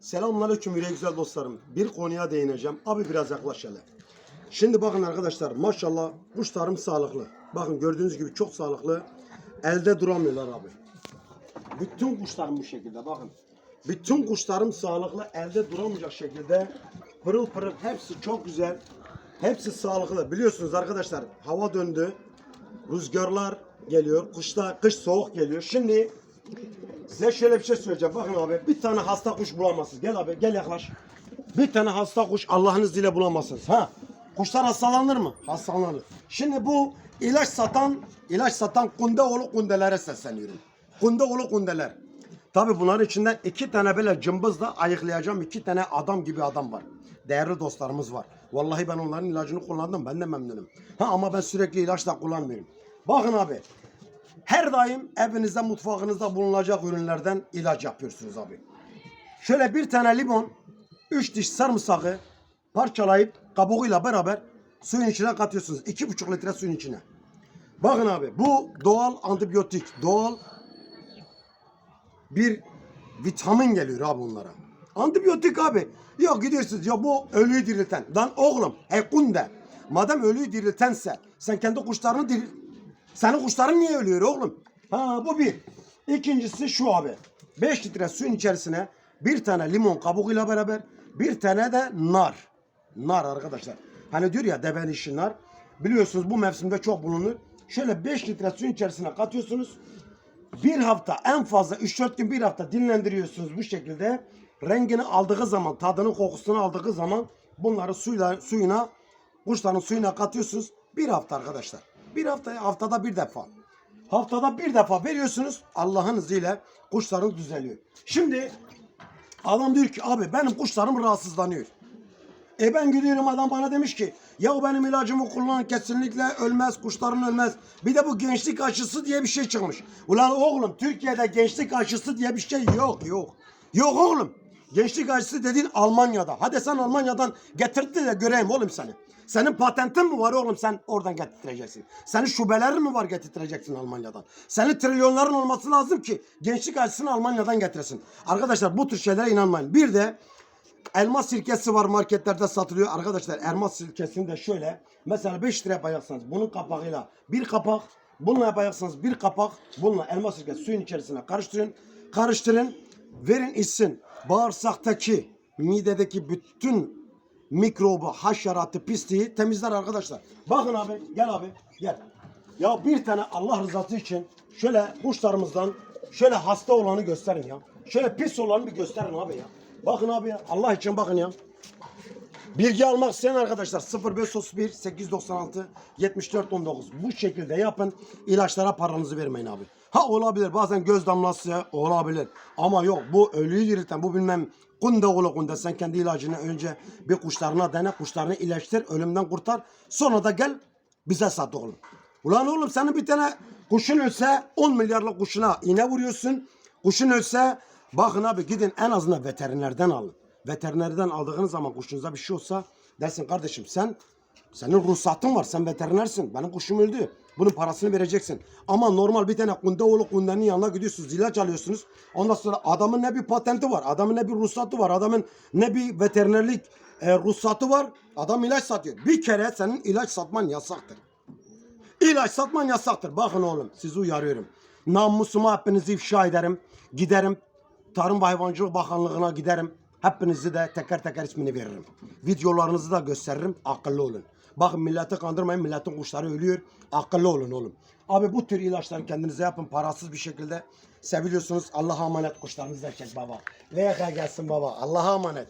Selamünaleyküm yüreği güzel dostlarım. Bir konuya değineceğim. Abi biraz yaklaş hele. Şimdi bakın arkadaşlar maşallah kuşlarım sağlıklı. Bakın gördüğünüz gibi çok sağlıklı. Elde duramıyorlar abi. Bütün kuşlarım bu şekilde bakın. Bütün kuşlarım sağlıklı. Elde duramayacak şekilde pırıl pırıl hepsi çok güzel. Hepsi sağlıklı. Biliyorsunuz arkadaşlar hava döndü. Rüzgarlar geliyor. Kışta kış soğuk geliyor. Şimdi Size şöyle bir şey söyleyeceğim. Bakın abi bir tane hasta kuş bulamazsınız. Gel abi gel yaklaş. Bir tane hasta kuş Allah'ın izniyle bulamazsınız. Ha? Kuşlar hastalanır mı? Hastalanır. Şimdi bu ilaç satan ilaç satan kundeoğlu kundelere sesleniyorum. Kundeoğlu kundeler. Tabi bunların içinden iki tane böyle cımbızla ayıklayacağım iki tane adam gibi adam var. Değerli dostlarımız var. Vallahi ben onların ilacını kullandım. Ben de memnunum. Ha ama ben sürekli ilaç da kullanmıyorum. Bakın abi her daim evinizde mutfağınızda bulunacak ürünlerden ilaç yapıyorsunuz abi. Şöyle bir tane limon, üç diş sarımsağı parçalayıp kabuğuyla beraber suyun içine katıyorsunuz. İki buçuk litre suyun içine. Bakın abi bu doğal antibiyotik, doğal bir vitamin geliyor abi bunlara. Antibiyotik abi. Ya gidiyorsunuz ya bu ölüyü dirilten. Lan oğlum hekunde. Madem ölüyü diriltense sen kendi kuşlarını diril... Senin kuşların niye ölüyor oğlum? Ha bu bir. İkincisi şu abi. 5 litre suyun içerisine bir tane limon kabuğuyla beraber bir tane de nar. Nar arkadaşlar. Hani diyor ya deven işi nar. Biliyorsunuz bu mevsimde çok bulunur. Şöyle 5 litre suyun içerisine katıyorsunuz. Bir hafta en fazla 3-4 gün bir hafta dinlendiriyorsunuz bu şekilde. Rengini aldığı zaman, tadını kokusunu aldığı zaman bunları suyla, suyuna, kuşların suyuna katıyorsunuz. Bir hafta arkadaşlar. Bir hafta, haftada bir defa. Haftada bir defa veriyorsunuz. Allah'ın izniyle kuşların düzeliyor. Şimdi adam diyor ki abi benim kuşlarım rahatsızlanıyor. E ben gidiyorum adam bana demiş ki ya benim ilacımı kullan kesinlikle ölmez kuşların ölmez. Bir de bu gençlik aşısı diye bir şey çıkmış. Ulan oğlum Türkiye'de gençlik aşısı diye bir şey yok yok. Yok oğlum. Gençlik aşısı dediğin Almanya'da. Hadi sen Almanya'dan getirdi de göreyim oğlum seni. Senin patentin mi var oğlum sen oradan getireceksin. Senin şubelerin mi var getireceksin Almanya'dan. Senin trilyonların olması lazım ki gençlik aşısını Almanya'dan getiresin. Arkadaşlar bu tür şeylere inanmayın. Bir de Elma sirkesi var marketlerde satılıyor. Arkadaşlar elma sirkesini de şöyle. Mesela 5 lira yapacaksınız. Bunun kapağıyla bir kapak. Bununla yapacaksınız bir kapak. Bununla elma sirkesi suyun içerisine karıştırın. Karıştırın. Verin içsin. Bağırsaktaki, midedeki bütün mikrobu, haşeratı, pisliği temizler arkadaşlar. Bakın abi, gel abi, gel. Ya bir tane Allah rızası için şöyle kuşlarımızdan şöyle hasta olanı gösterin ya. Şöyle pis olanı bir gösterin abi ya. Bakın abi ya. Allah için bakın ya. Bilgi almak isteyen arkadaşlar 0531 896 74 19 bu şekilde yapın. İlaçlara paranızı vermeyin abi. Ha olabilir bazen göz damlası olabilir. Ama yok bu ölüyü dirilten bu bilmem kunde oğlu kunde sen kendi ilacını önce bir kuşlarına dene kuşlarını iyileştir ölümden kurtar. Sonra da gel bize sat oğlum. Ulan oğlum senin bir tane kuşun ölse 10 milyarlık kuşuna iğne vuruyorsun. Kuşun ölse bakın abi gidin en azından veterinerden alın. Veterinerden aldığınız zaman kuşunuza bir şey olsa dersin kardeşim sen senin ruhsatın var sen veterinersin. Benim kuşum öldü. Bunun parasını vereceksin. Ama normal bir tane kundeoğlu kundenin yanına gidiyorsunuz ilaç alıyorsunuz. Ondan sonra adamın ne bir patenti var. Adamın ne bir ruhsatı var. Adamın ne bir veterinerlik e, ruhsatı var. Adam ilaç satıyor. Bir kere senin ilaç satman yasaktır. İlaç satman yasaktır. Bakın oğlum sizi uyarıyorum. Namusuma hepinizi ifşa ederim. Giderim Tarım ve Hayvancılık Bakanlığı'na giderim. Hepinizi de teker teker ismini veririm. Videolarınızı da gösteririm. Akıllı olun. Bakın milleti kandırmayın. Milletin kuşları ölüyor. Akıllı olun oğlum. Abi bu tür ilaçları kendinize yapın. Parasız bir şekilde. Seviliyorsunuz. Allah'a emanet kuşlarınızı çek baba. VK gelsin baba. Allah'a emanet.